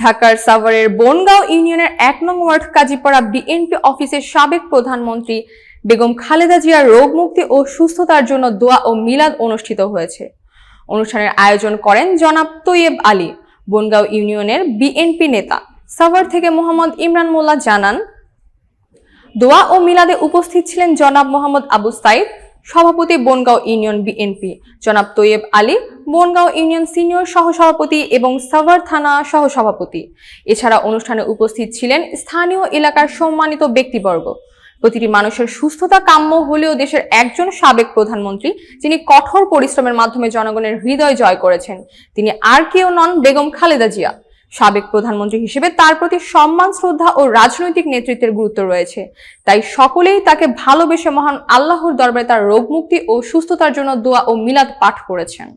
ঢাকার সাভারের বনগাঁও ইউনিয়নের এক নং ওয়ার্ড কাজীপাড়া বিএনপি অফিসের সাবেক প্রধানমন্ত্রী বেগম খালেদা জিয়ার রোগ মুক্তি ও সুস্থতার জন্য দোয়া ও মিলাদ অনুষ্ঠিত হয়েছে। অনুষ্ঠানের আয়োজন করেন জনাব তৈয়ব আলী, বনগাঁও ইউনিয়নের বিএনপি নেতা। সাভার থেকে মোহাম্মদ ইমরান মোল্লা জানান, দোয়া ও মিলাদে উপস্থিত ছিলেন জনাব মোহাম্মদ আবু সাইদ সভাপতি বনগাঁও ইউনিয়ন বিএনপি। জনাব তৈয়ব আলী, বনগাঁও ইউনিয়ন সিনিয়র সহসভাপতি এবং সাভার থানা সহসভাপতি। এছাড়া অনুষ্ঠানে উপস্থিত ছিলেন স্থানীয় এলাকার সম্মানিত ব্যক্তিবর্গ। প্রতিটি মানুষের সুস্থতা কাম্য হলেও দেশের একজন সাবেক প্রধানমন্ত্রী, যিনি কঠোর পরিশ্রমের মাধ্যমে জনগণের হৃদয় জয় করেছেন, তিনি আর কেউ নন বেগম খালেদা জিয়া। সাবেক প্রধানমন্ত্রী হিসেবে তার প্রতি সম্মান, শ্রদ্ধা ও রাজনৈতিক নেতৃত্বের গুরুত্ব রয়েছে। তাই সকলেই তাকে ভালোবেসে মহান আল্লাহর দরবারে তার রোগ মুক্তি ও সুস্থতার জন্য দোয়া ও মিলাদ পাঠ করেছেন।